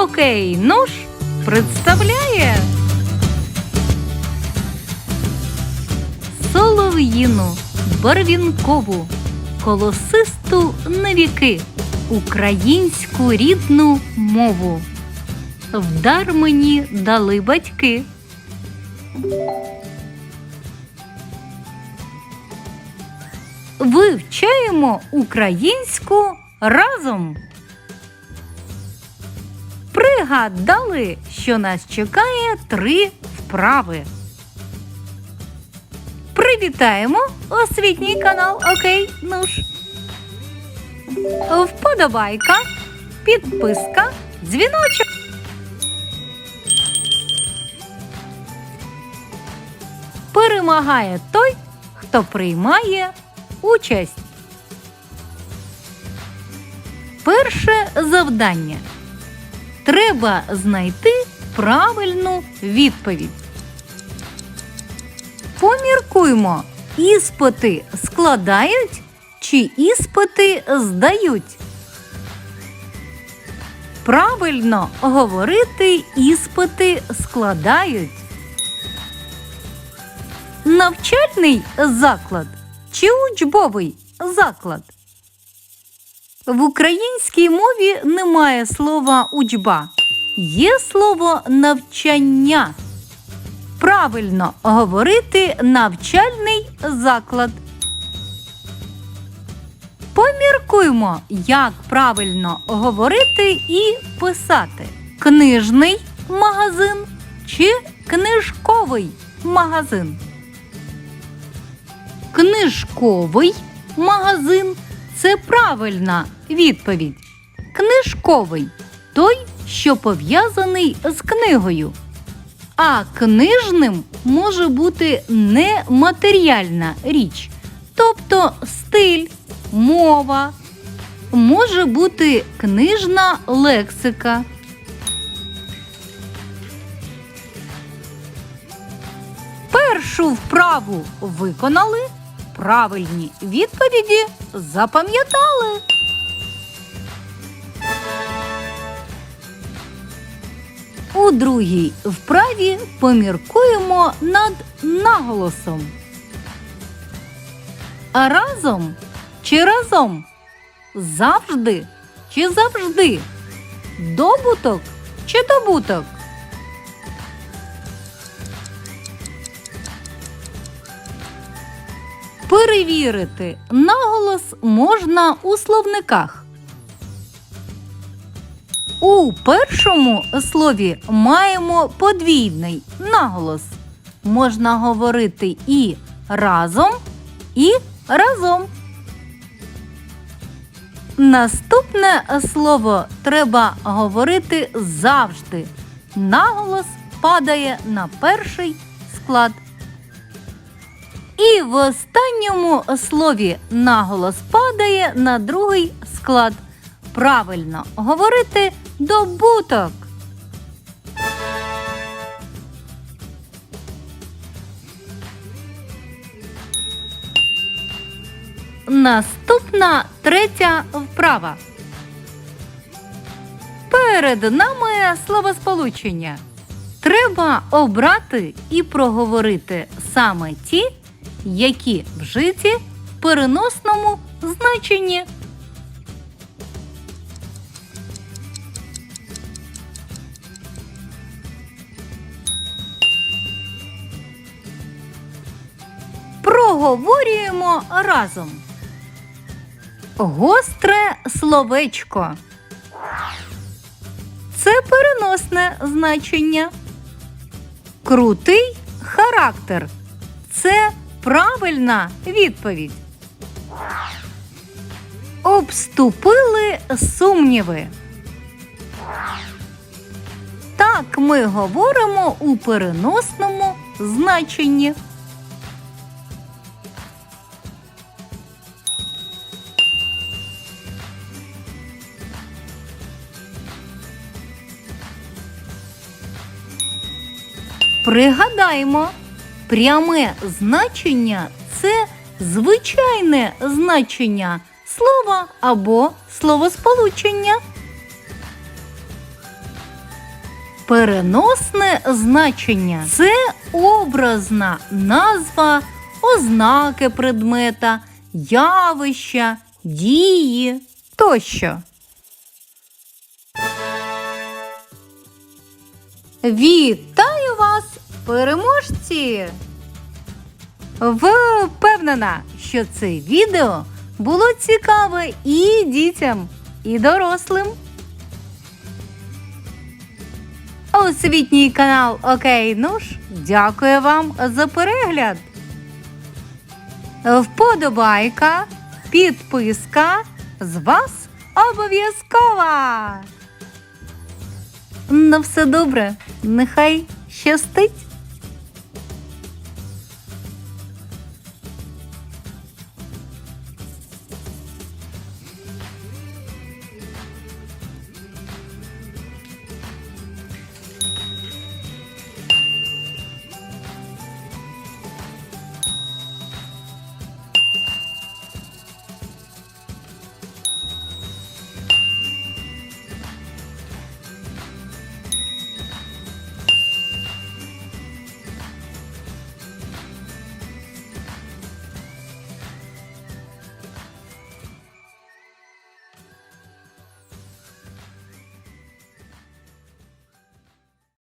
Окей, ну ж, представляє солов'їну, барвінкову, колосисту на віки, українську рідну мову. Вдар мені дали батьки. Вивчаємо українську разом. Пригадали, що нас чекає три вправи. Привітаємо освітній канал Окей Нуш. Вподобайка, підписка, дзвіночок. Перемагає той, хто приймає участь. Перше завдання. Треба знайти правильну відповідь. Поміркуймо, іспити складають чи іспити здають. Правильно говорити іспити складають. Навчальний заклад чи учбовий заклад? В українській мові немає слова учба. Є слово навчання. Правильно говорити навчальний заклад. Поміркуймо, як правильно говорити і писати: книжний магазин чи книжковий магазин. Книжковий магазин це правильна відповідь. Книжковий той, що пов'язаний з книгою. А книжним може бути нематеріальна річ, тобто стиль, мова, може бути книжна лексика. Першу вправу виконали, правильні відповіді запам'ятали. У другій вправі поміркуємо над наголосом. А разом чи разом? Завжди чи завжди? Добуток чи добуток? Перевірити наголос можна у словниках. У першому слові маємо подвійний наголос. Можна говорити і разом, і разом. Наступне слово треба говорити завжди. Наголос падає на перший склад. І в останньому слові наголос падає на другий склад. Правильно говорити добуток. Наступна третя вправа. Перед нами словосполучення. Треба обрати і проговорити саме ті, які вжиті в переносному значенні. Проговорюємо разом. Гостре словечко. Це переносне значення. Крутий характер. Це правильна відповідь. Обступили сумніви. Так ми говоримо у переносному значенні. Пригадаймо, пряме значення це звичайне значення слова або словосполучення. Переносне значення це образна назва ознаки предмета, явища, дії тощо. Вітаю вас, переможці! Впевнена, що це відео було цікаве і дітям, і дорослим. Освітній канал Окей Нуш дякує вам за перегляд. Вподобайка, підписка з вас обов'язкова. На все добре, нехай щастить!